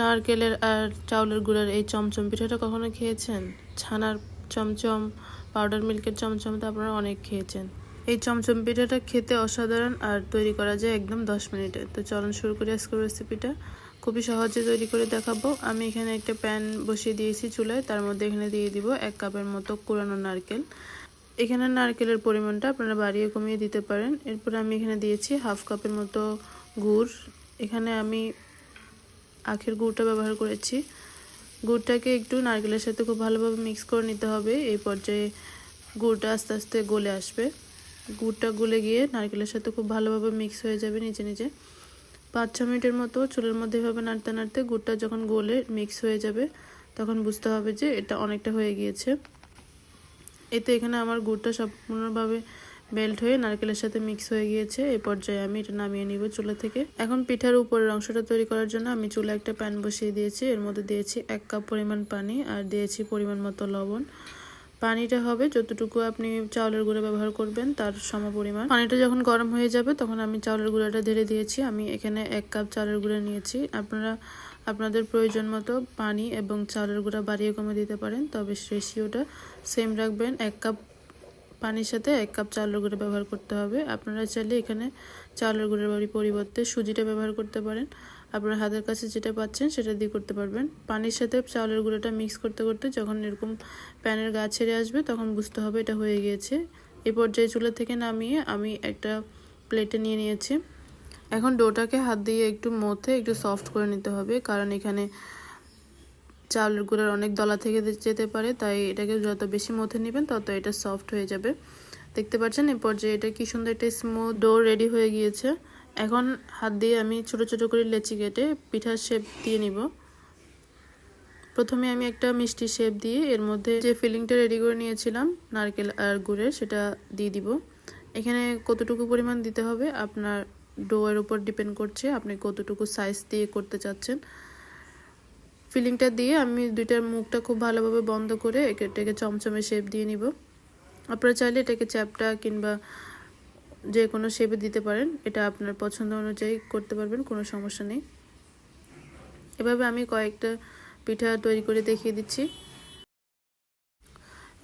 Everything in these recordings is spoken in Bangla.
নারকেলের আর চাউলের গুঁড়ার এই চমচম পিঠাটা কখনো খেয়েছেন? ছানার চমচম পাউডার মিল্কের চমচম তো আপনারা অনেক খেয়েছেন। এই চমচম পিঠাটা খেতে অসাধারণ আর তৈরি করা যায় একদম দশ মিনিটে। তো চলন শুরু করি আজকের রেসিপিটা খুবই সহজে তৈরি করে দেখাবো। আমি এখানে একটা প্যান বসিয়ে দিয়েছি চুলায়। তার মধ্যে এখানে দিয়ে দিব এক কাপের মতো কুড়ানো নারকেল। এখানে নারকেলের পরিমাণটা আপনারা বাড়িয়ে কমিয়ে দিতে পারেন। এরপর আমি এখানে দিয়েছি হাফ কাপের মতো গুড়। এখানে আমি আখের গুড়টা ব্যবহার করেছি। গুড়টাকে একটু নারকেলের সাথে খুব ভালোভাবে মিক্স করে নিতে হবে। এই পর্যায়ে গুড়টা আস্তে আস্তে গলে আসবে। গুড়টা গলে গিয়ে নারকেলের সাথে খুব ভালোভাবে মিক্স হয়ে যাবে নিচে নিচে। পাঁচ ছ মিনিটের মতো চুলের মধ্যে এভাবে নাড়তে নাড়তে গুড়টা যখন গলে মিক্স হয়ে যাবে, তখন বুঝতে হবে যে এটা অনেকটা হয়ে গিয়েছে। এতে এখানে আমার গুড়টা সম্পূর্ণভাবে বেল্ট হয়ে নারকেলের সাথে মিক্স হয়ে গিয়েছে এই পর্যায়ে আমি এটা নামিয়ে নিব চুলা থেকে। এখন পিঠার উপরের অংশটা তৈরি করার জন্য আমি চুলা একটা প্যান বসিয়ে দিয়েছি। এর মধ্যে দিয়েছি এক কাপ পরিমাণ পানি আর দিয়েছি পরিমাণ মতো লবণ। পানিটা হবে যতটুকু আপনি চাউলের গুঁড়ো ব্যবহার করবেন, তার সম পরিমাণ। পানিটা যখন গরম হয়ে যাবে, তখন আমি চাউলের গুঁড়োটা ঢেলে দিয়েছি। আমি এখানে এক কাপ চাউলের গুঁড়ো নিয়েছি। আপনারা, আপনাদের প্রয়োজন মতো পানি এবং চাউলের গুঁড়া বাড়িয়ে কমে দিতে পারেন, তবে রেশিওটা সেম রাখবেন। এক কাপ পানির সাথে এক কাপ চাউলের গুঁড়ো ব্যবহার করতে হবে। আপনারা চাইলে এখানে চাউলের গুঁড়োর বাড়ি পরিবর্তে সুজিটা ব্যবহার করতে পারেন। আপনার হাতের কাছে যেটা পাচ্ছেন সেটা দিয়ে করতে পারবেন। পানির সাথে চাউলের গুঁড়োটা মিক্স করতে করতে যখন এরকম প্যানের গা ছেড়ে আসবে তখন বুঝতে হবে এটা হয়ে গিয়েছে। এ পর্যায়ে চুলা থেকে নামিয়ে আমি একটা প্লেটে নিয়ে নিয়েছি। এখন ডোটাকে হাত দিয়ে একটু মথে একটু সফট করে নিতে হবে। কারণ এখানে চাউলের গুঁড়ার অনেক দলা থেকে যেতে পারে, তাই এটাকে যত বেশি মথে নেবেন তত এটা সফট হয়ে যাবে। দেখতে পাচ্ছেন এই পর্যায়ে এটা কি সুন্দর একটা স্মুথ ডো রেডি হয়ে গিয়েছে। এখন হাত দিয়ে আমি ছোট ছোট করে লেচি কেটে পিঠার শেপ দিয়ে নিব। প্রথমে আমি একটা মিষ্টি শেপ দিয়ে এর মধ্যে যে ফিলিংটা রেডি করে নিয়েছিলাম, নারকেল আর গুড়ের, সেটা দিয়ে দিব। এখানে কতটুকু পরিমাণ দিতে হবে? আপনার ডোয়ের উপর ডিপেন্ড করছে, আপনি কতটুকু সাইজ দিয়ে করতে চাচ্ছেন। ফিলিংটা দিয়ে আমি দুইটার মুখটা খুব ভালোভাবে বন্ধ করে এটাকে চমচমে শেপ দিয়ে নিব। আপনারা চাইলে এটাকে চ্যাপটা কিংবা যে কোনো শেপে দিতে পারেন। এটা আপনার পছন্দ অনুযায়ী করতে পারবেন, কোনো সমস্যা নেই। এভাবে আমি কয়েকটা পিঠা তৈরি করে দেখিয়ে দিচ্ছি।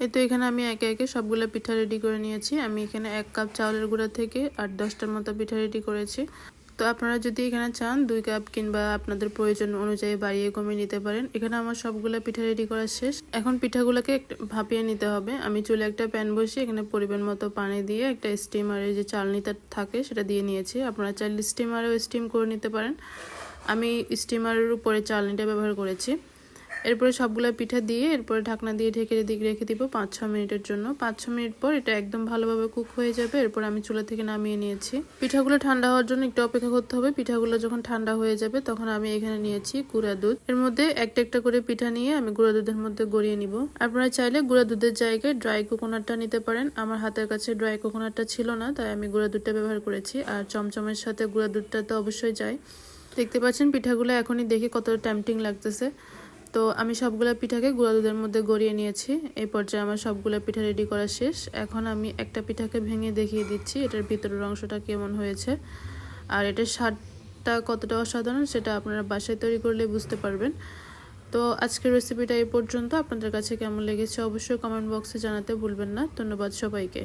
এই তো এখানে আমি একে একে সবগুলো পিঠা রেডি করে নিয়েছি। আমি এখানে এক কাপ চাউলের গুঁড়া থেকে আট দশটার মতো পিঠা রেডি করেছি। তো আপনারা যদি এখানে চান, দুই কাপ কিংবা আপনাদের প্রয়োজন অনুযায়ী বাড়িয়ে কমিয়ে নিতে পারেন। এখানে আমার সবগুলো পিঠা রেডি করা শেষ। এখন পিঠাগুলোকে ভাপিয়ে নিতে হবে। আমি চুলে একটা প্যান বসিয়ে এখানে পরিমাণ মতো পানি দিয়ে একটা স্টিমারে যে চালনিটা থাকে, সেটা দিয়ে নিয়েছি। আপনারা চাইলে স্টিমারেও স্টিম করে নিতে পারেন। আমি স্টিমারের উপরে চালনিটা ব্যবহার করেছি। এরপরে সবগুলো পিঠা দিয়ে, এরপরে ঢাকনা দিয়ে ঢেকে দিকে রেখে দিব পাঁচ ছ মিনিটের জন্য। পাঁচ ছ মিনিট পর এটা একদম ভালোভাবে কুক হয়ে যাবে। এরপর আমি চুলা থেকে নামিয়ে নিয়েছি। পিঠাগুলো ঠান্ডা হওয়ার জন্য একটু অপেক্ষা করতে হবে। পিঠাগুলো যখন ঠান্ডা হয়ে যাবে তখন আমি এখানে নিয়েছি গুঁড়া দুধ। এর মধ্যে একটা একটা করে পিঠা নিয়ে আমি গুঁড়া দুধের মধ্যে গড়িয়ে নিব। আপনারা চাইলে গুঁড়া দুধের জায়গায় ড্রাই কোকোনাটটা নিতে পারেন। আমার হাতের কাছে ড্রাই কোকোনাটটা ছিল না, তাই আমি গুঁড়া দুধটা ব্যবহার করেছি। আর চমচমের সাথে গুঁড়া দুধটা তো অবশ্যই যায়। দেখতে পাচ্ছেন পিঠাগুলো এখনই দেখে কত ট্যাম্পটিং লাগতেছে। তো আমি সবগুলো পিঠাকে গুঁড়া দুধের মধ্যে গড়িয়ে নিয়েছি। এই পর্যায়ে আমার সবগুলো পিঠা রেডি করা শেষ। এখন আমি একটা পিঠাকে ভেঙে দেখিয়ে দিচ্ছি, এটার ভিতরের অংশটা কেমন হয়েছে। আর এটার স্বাদটা কতটা অসাধারণ সেটা আপনারা বাসায় তৈরি করলে বুঝতে পারবেন। তো আজকের রেসিপিটা এই পর্যন্ত। আপনাদের কাছে কেমন লেগেছে অবশ্যই কমেন্ট বক্সে জানাতে ভুলবেন না। ধন্যবাদ সবাইকে।